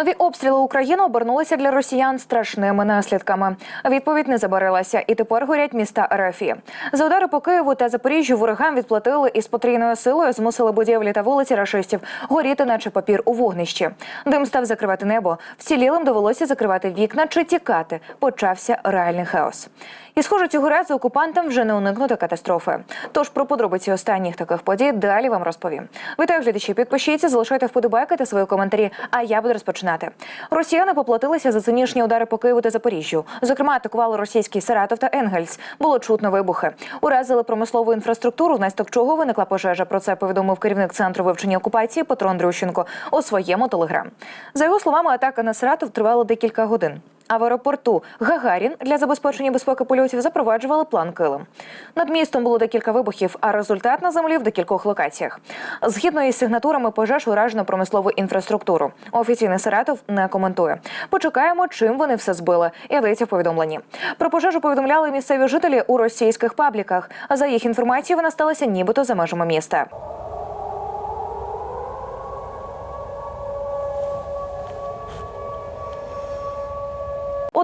Нові обстріли України обернулися для росіян страшними наслідками. Відповідь не забарилася, і тепер горять міста РФ. За удари по Києву та Запоріжжю ворогам відплатили із потрійною силою, змусили будівлі та вулиці рашистів горіти, наче папір у вогнищі. Дим став закривати небо. Вцілілим довелося закривати вікна чи тікати. Почався реальний хаос. І схоже, цього разу окупантам вже не уникнути катастрофи. Тож про подробиці останніх таких подій далі вам розповім. Вітаю глядачі, підпишіться, залишайте вподобайки та свої коментарі. А я буду розпочинати. Росіяни поплатилися за цинічні удари по Києву та Запоріжжю. Зокрема, атакували російський Саратов та Енгельс. Було чутно вибухи. Уразили промислову інфраструктуру, внаслідок чого виникла пожежа. Про це повідомив керівник центру вивчення окупації Петро Андрющенко у своєму телеграм. За його словами, атака на Саратов тривала декілька годин. А в аеропорту Гагарін для забезпечення безпеки польотів запроваджували план Килим. Над містом було декілька вибухів, а результат на землі в декількох локаціях. Згідно із сигнатурами пожеж уражено промислову інфраструктуру. Офіційний Саратов не коментує. Почекаємо, чим вони все збили. Йдеться в повідомленні. Про пожежу повідомляли місцеві жителі у російських пабліках. За їх інформацією, вона сталася нібито за межами міста.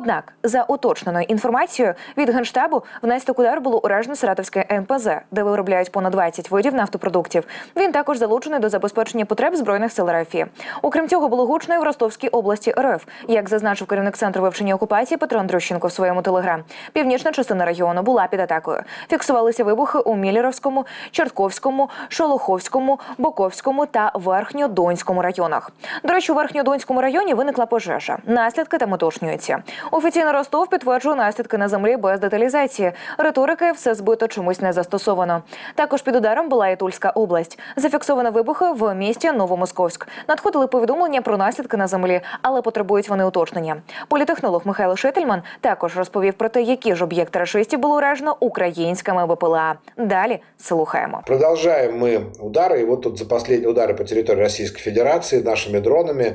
Однак, за уточненою інформацією від генштабу, внаслідок удару було уражено Саратовське НПЗ, де виробляють понад 20 видів нафтопродуктів. Він також залучений до забезпечення потреб збройних сил РФ. Окрім цього, було гучно і в Ростовській області РФ, як зазначив керівник центру вивчення окупації Петро Андрющенко в своєму телеграм. Північна частина регіону була під атакою. Фіксувалися вибухи у Мілєровському, Чортковському, Шолоховському, Боковському та Верхньодонському районах. До речі, у Верхньодонському районі виникла пожежа. Наслідки там уточнюються. Офіційно Ростов підтверджує наслідки на землі без деталізації. Риторики все збито чомусь не застосовано. Також під ударом була і Тульська область. Зафіксовано вибухи в місті Новомосковськ. Надходили повідомлення про наслідки на землі, але потребують вони уточнення. Політехнолог Михайло Шительман також розповів про те, які ж об'єкти рашистів було уражено українськими БПЛА. Далі слухаємо. Продолжаем мы удары. И вот тут за последние удары по территории Российской Федерации нашими дронами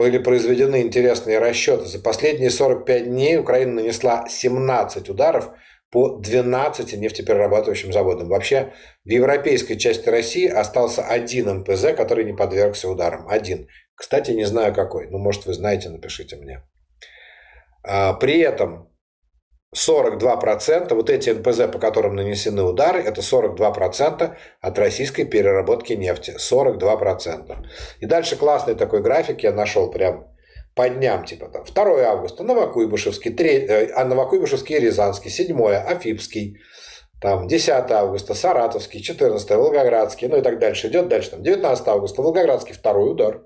Были произведены интересные расчеты. За последние 45 дней Украина нанесла 17 ударов по 12 нефтеперерабатывающим заводам. Вообще в европейской части России остался один МПЗ, который не подвергся ударам. Один. Кстати, не знаю какой. Ну, может, вы знаете, напишите мне. А, При этом 42%, вот эти НПЗ, по которым нанесены удары, это 42% от российской переработки нефти. 42%. И дальше классный такой график я нашел прям по дням, типа там 2 августа Новокуйбышевский, 3, а Новокуйбышевский и Рязанский, 7 Афипский, там 10 августа Саратовский, 14 Волгоградский, ну и так дальше. Идет дальше. Там 19 августа Волгоградский второй удар,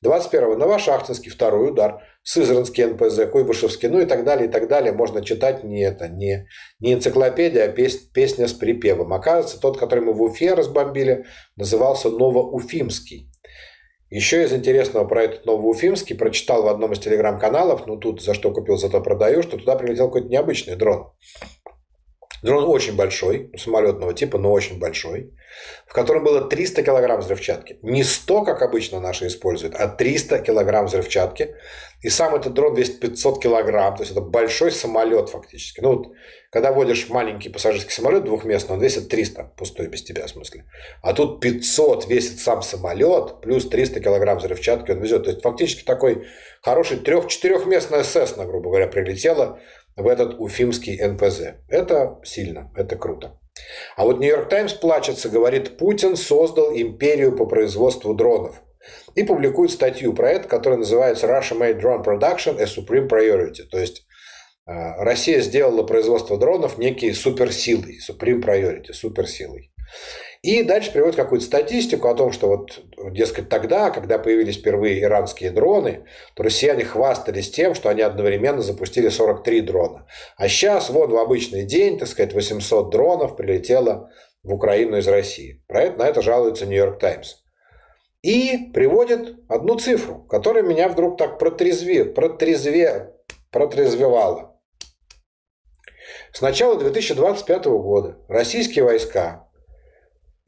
21 Новошахтинский второй удар, Сызранский НПЗ, Куйбышевский, ну и так далее, и так далее. Можно читать не это, не, не энциклопедия, а пес, песня с припевом. Оказывается, тот, который мы в Уфе разбомбили, назывался Новоуфимский. Еще из интересного про этот Новоуфимский прочитал в одном из телеграм-каналов, ну тут за что купил, зато продаю, что туда прилетел какой-то необычный дрон. Дрон очень большой, самолетного типа, но очень большой, в котором было 300 килограмм взрывчатки. Не 100, как обычно наши используют, а 300 килограмм взрывчатки. И сам этот дрон весит 500 килограмм, то есть это большой самолет фактически. Ну вот, когда водишь маленький пассажирский самолет двухместный, он весит 300, пустой без тебя в смысле. А тут 500 весит сам самолет, плюс 300 килограмм взрывчатки он везет. То есть фактически такой хороший трех-четырехместная Сесна, грубо говоря, прилетела в этот уфимский НПЗ. Это сильно, это круто. А вот Нью-Йорк Таймс плачется, говорит, Путин создал империю по производству дронов. И публикует статью про это, которая называется Russia Made Drone Production a Supreme Priority. То есть э, Россия сделала производство дронов некой суперсилой, Supreme Priority, суперсилой. И дальше приводит какую-то статистику о том, что вот, дескать, тогда, когда появились впервые иранские дроны, то россияне хвастались тем, что они одновременно запустили 43 дрона. А сейчас, вот в обычный день, так сказать, 800 дронов прилетело в Украину из России. Про это, на это жалуется Нью-Йорк Таймс. И приводит одну цифру, которая меня вдруг так протрезве, протрезве, протрезвевала. С начала 2025 года российские войска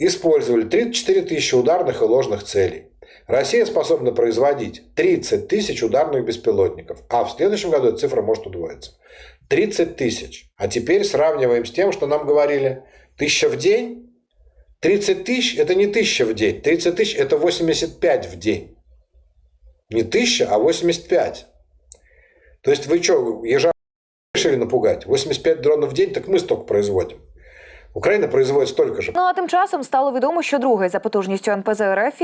использовали 34 тысячи ударных и ложных целей. Россия способна производить 30 тысяч ударных беспилотников, а в следующем году эта цифра может удвоиться. 30 тысяч. А теперь сравниваем с тем, что нам говорили, тысяча в день. 30 тысяч – это не тысяча в день. 30 тысяч – это 85 в день. Не тысяча, а 85. То есть вы что, ежа решили напугать? 85 дронов в день, так мы столько производим. Украина производит столько же. Ну а тим часом стало відомо, що другий за потужністю НПЗ РФ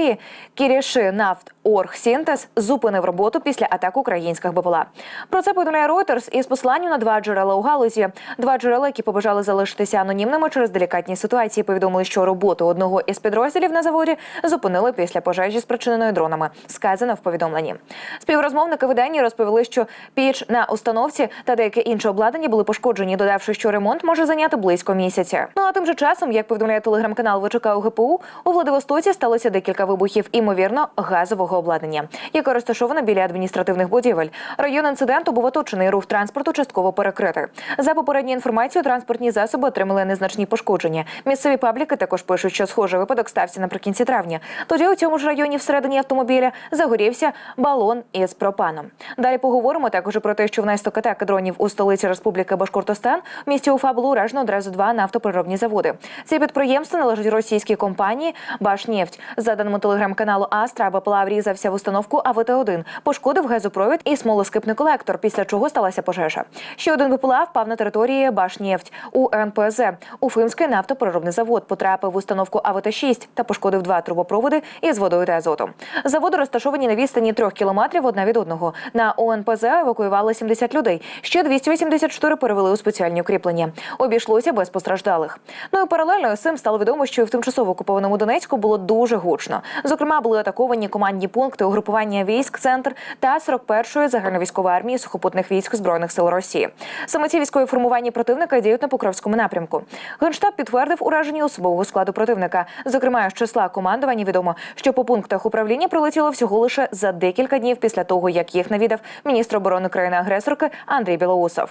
Кіріши Нафт Оргсінтез зупинив роботу після атак українських БПЛА. Про це повідомляє Reuters із посиланням на два джерела у галузі. Два джерела, які побажали залишитися анонімними через делікатні ситуації, повідомили, що роботу одного із підрозділів на заводі зупинили після пожежі, спричиненої дронами. Сказано в повідомленні. Співрозмовники видання розповіли, що піч на установці та деяке інше обладнання були пошкоджені, додавши, що ремонт може зайняти близько місяця. Ну а тим же часом, як повідомляє телеграм-канал ВЧК УГПУ, у Владивостоці сталося декілька вибухів, імовірно, газового обладнання, яке розташоване біля адміністративних будівель. Район інциденту був оточений, рух транспорту частково перекритий. За попередньою інформацією, транспортні засоби отримали незначні пошкодження. Місцеві пабліки також пишуть, що схожий випадок стався наприкінці травня. Тоді у цьому ж районі всередині автомобіля загорівся балон із пропаном. Далі поговоримо також про те, що внаслідок атаки дронів у столиці Республіки Башкортостан в місті Уфа було уражено одразу два нафтопереробні заводи. Ці підприємства належать російській компанії Башнефть. За даними телеграм-каналу Астра, БПЛА врізався в установку АВТ-1, пошкодив газопровід і смолоскипний колектор, після чого сталася пожежа. Ще один БПЛА впав на території Башнефть у НПЗ. Уфимський нафтопереробний завод потрапив в установку АВТ-6 та пошкодив два трубопроводи із водою та азотом. Заводи розташовані на відстані трьох кілометрів одна від одного. На ОНПЗ евакуювали 70 людей. Ще 284 перевели у спеціальні укріплення. Обійшлося без постраждалих. Ну і паралельно з цим стало відомо, що в тимчасово окупованому Донецьку було дуже гучно. Зокрема, були атаковані командні пункти угрупування військ, центр та 41-ї загальновійськової армії сухопутних військ збройних сил Росії. Саме ці військові формування противника діють на Покровському напрямку. Генштаб підтвердив ураження особового складу противника. Зокрема, з числа командування відомо, що по пунктах управління прилетіло всього лише за декілька днів після того, як їх навідав міністр оборони країни-агресорки Андрій Білоусов.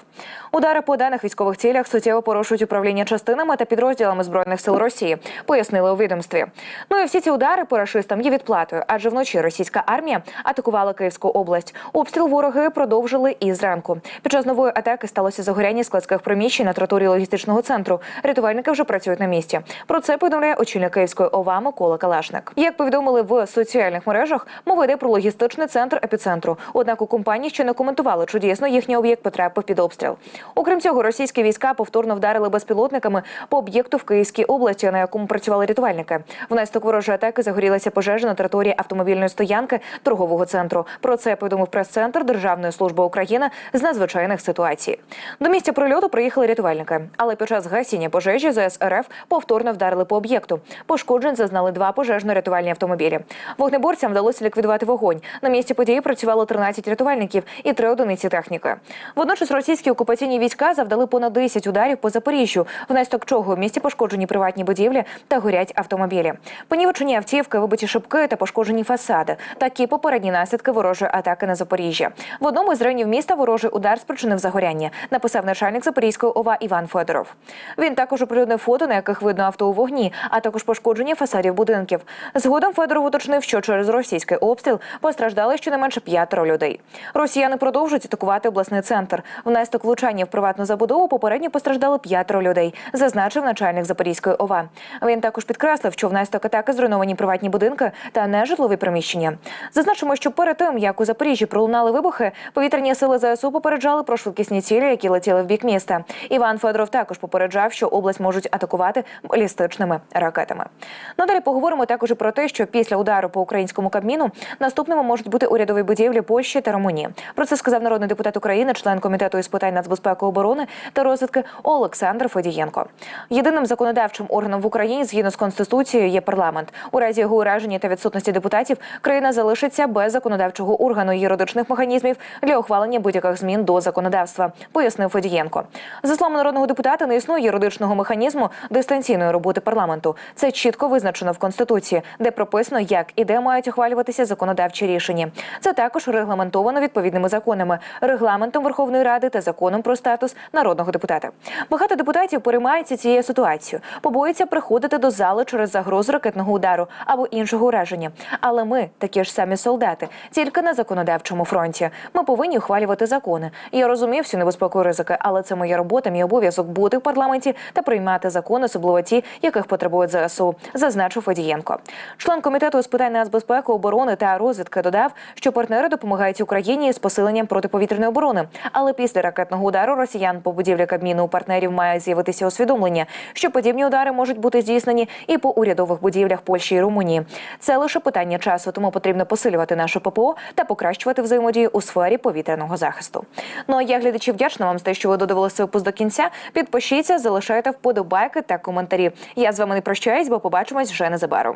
Удари по даних військових цілях суттєво порушують управління частинами та підрозділами збройних сил Росії, пояснили у відомстві. Ну і всі ці удари по рашистам є відплатою, адже вночі російська армія атакувала Київську область. Обстріл вороги продовжили і зранку. Під час нової атаки сталося загоряння складських приміщень на території логістичного центру. Рятувальники вже працюють на місці. Про це повідомляє очільник Київської ОВА Микола Калашник. Як повідомили в соціальних мережах, мова йде про логістичний центр епіцентру. Однак у компанії ще не коментували, чи їхній об'єкт потрапив під обстріл. Окрім цього, російські війська повторно вдарили безпілотниками по об'єкту в Київській області, на якому працювали рятувальники. Внаслідок ворожої атаки загорілася пожежа на території автомобільної стоянки торгового центру. Про це повідомив прес-центр Державної служби України з надзвичайних ситуацій. До місця прильоту приїхали рятувальники, але під час гасіння пожежі ЗС РФ повторно вдарили по об'єкту. Пошкоджень зазнали два пожежно-рятувальні автомобілі. Вогнеборцям вдалося ліквідувати вогонь. На місці події працювало 13 рятувальників і три одиниці техніки. Водночас російські окупаційні війська завдали понад 10 ударів по Запоріжжю, внаслідок чого в місті пошкоджені приватні будівлі та горять автомобілі. Понівечені автівки, вибиті шибки та пошкоджені фасади. Такі попередні наслідки ворожої атаки на Запоріжжя. В одному із районів міста ворожий удар спричинив загоряння. Написав начальник Запорізької ОВА Іван Федоров. Він також оприлюднив фото, на яких видно авто у вогні, а також пошкодження фасадів будинків. Згодом Федоров уточнив, що через російський обстріл постраждали щонайменше п'ятеро людей. Росіяни продовжують атакувати обласний центр. Внаслідок влучання в приватну забудову попередньо постраждали п'ятеро людей, зазначив начальник Запорізької ОВА. Він також підкреслив, що внаслідок атаки зруйновані приватні будинки та нежитлові приміщення. Зазначимо, що перед тим як у Запоріжжі пролунали вибухи, повітряні сили ЗСУ попереджали про швидкісні цілі, які летіли в бік міста. Іван Федоров також попереджав, що область можуть атакувати балістичними ракетами. Надалі поговоримо також про те, що після удару по українському кабміну наступними можуть бути урядові будівлі Польщі та Румунії. Про це сказав народний депутат України, член комітету із питань нацбезпеки оборони та розвитки Олександр Федієнко. Єдиним законодавчим органом в Україні згідно з конституцією є парламент. У разі його ураження та відсутності депутатів країна залишиться без законодавчого органу юридичних механізмів для ухвалення будь-яких змін до законодавства, пояснив Федієнко. За словами народного депутата, не існує юридичного механізму дистанційної роботи парламенту. Це чітко визначено в конституції, де прописано, як і де мають ухвалюватися законодавчі рішення. Це також регламентовано відповідними законами, регламентом Верховної Ради та законом про статус народного депутата. Багато депутатів переймаються бояться цієї ситуації, побоюються приходити до зали через загрозу ракетного удару або іншого ураження. Але ми такі ж самі солдати, тільки на законодавчому фронті. Ми повинні ухвалювати закони. Я розумію всю небезпеку ризики, але це моя робота, мій обов'язок бути в парламенті та приймати закони, особливо ті, яких потребують ЗСУ, зазначив Федієнко. Член комітету з питань нацбезпеки, оборони та розвідки додав, що партнери допомагають Україні з посиленням протиповітряної оборони. Але після ракетного удару росіян по будівлі Кабміну у партнерів має з'явитися усвідомлення, що подібні удари можуть бути здійснені і по урядових будівлях Польщі і Румунії. Це лише питання часу, тому потрібно посилювати нашу ППО та покращувати взаємодію у сфері повітряного захисту. Ну а я глядачі вдячна вам за те, що ви додивилися випуск до кінця. Підпишіться, залишайте вподобайки та коментарі. Я з вами не прощаюсь, бо побачимось вже незабаром.